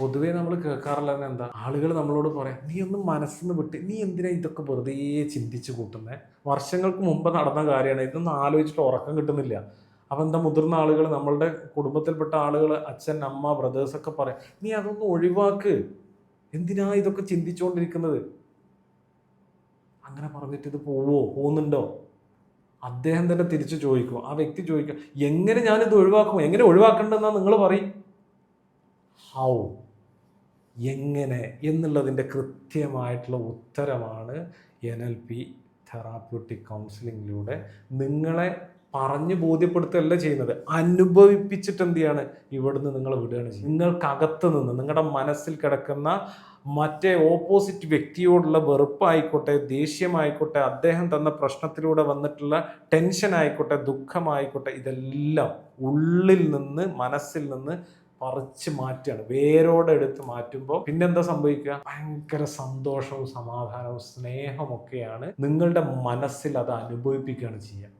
പൊതുവേ നമ്മൾ കേൾക്കാറുള്ള എന്താ? ആളുകൾ നമ്മളോട് പറയാം നീ ഒന്ന് മനസ്സിന്ന് വിട്ട് നീ എന്തിനാ ഇതൊക്കെ വെറുതെ ചിന്തിച്ച് കൂട്ടുന്നത് വർഷങ്ങൾക്ക് മുമ്പ് നടന്ന കാര്യമാണ് ഇതൊന്നും ആലോചിച്ചിട്ട് ഉറക്കം കിട്ടുന്നില്ല. അപ്പം എന്താ മുതിർന്ന ആളുകൾ നമ്മളുടെ കുടുംബത്തിൽപ്പെട്ട ആളുകൾ അച്ഛൻ അമ്മ ബ്രദേഴ്സൊക്കെ പറയാം നീ അതൊന്ന് ഒഴിവാക്ക്. എന്തിനാ ഇതൊക്കെ ചിന്തിച്ചുകൊണ്ടിരിക്കുന്നത് അങ്ങനെ പറഞ്ഞിട്ട് ഇത് പോവോ? പോകുന്നുണ്ടോ അദ്ദേഹം തന്നെ തിരിച്ചു ചോദിക്കും. ആ വ്യക്തി ചോദിക്കും എങ്ങനെ ഞാനിത് ഒഴിവാക്കും? എങ്ങനെ ഒഴിവാക്കണ്ടെന്നാ നിങ്ങൾ പറയും? ഹൗ? എങ്ങനെ എന്നുള്ളതിന്റെ കൃത്യമായിട്ടുള്ള ഉത്തരമാണ് എൻ എൽ പി തെറാപ്യൂട്ടിക് കൗൺസിലിങ്ങിലൂടെ നിങ്ങളെ പറഞ്ഞ് ബോധ്യപ്പെടുത്തുകയല്ല ചെയ്യുന്നത്. അനുഭവിപ്പിച്ചിട്ട് എന്ത് ചെയ്യാണ്? ഇവിടുന്ന് നിങ്ങൾ വിടുകയാണ് ചെയ്യുന്നത്. നിങ്ങൾക്കകത്ത് നിന്ന് നിങ്ങളുടെ മനസ്സിൽ കിടക്കുന്ന മറ്റേ ഓപ്പോസിറ്റ് വ്യക്തിയോടുള്ള വെറുപ്പായിക്കോട്ടെ ദേഷ്യമായിക്കോട്ടെ അദ്ദേഹം തന്ന പ്രശ്നത്തിലൂടെ വന്നിട്ടുള്ള ടെൻഷൻ ആയിക്കോട്ടെ ദുഃഖമായിക്കോട്ടെ ഇതെല്ലാം ഉള്ളിൽ നിന്ന് മനസ്സിൽ നിന്ന് പറിച്ച് മാറ്റുകയാണ്. വേരോടെ എടുത്ത് മാറ്റുമ്പോൾ പിന്നെന്താ സംഭവിക്കുക? ഭയങ്കര സന്തോഷവും സമാധാനവും സ്നേഹമൊക്കെയാണ് നിങ്ങളുടെ മനസ്സിൽ അത് അനുഭവിപ്പിക്കുകയാണ് ചെയ്യുക.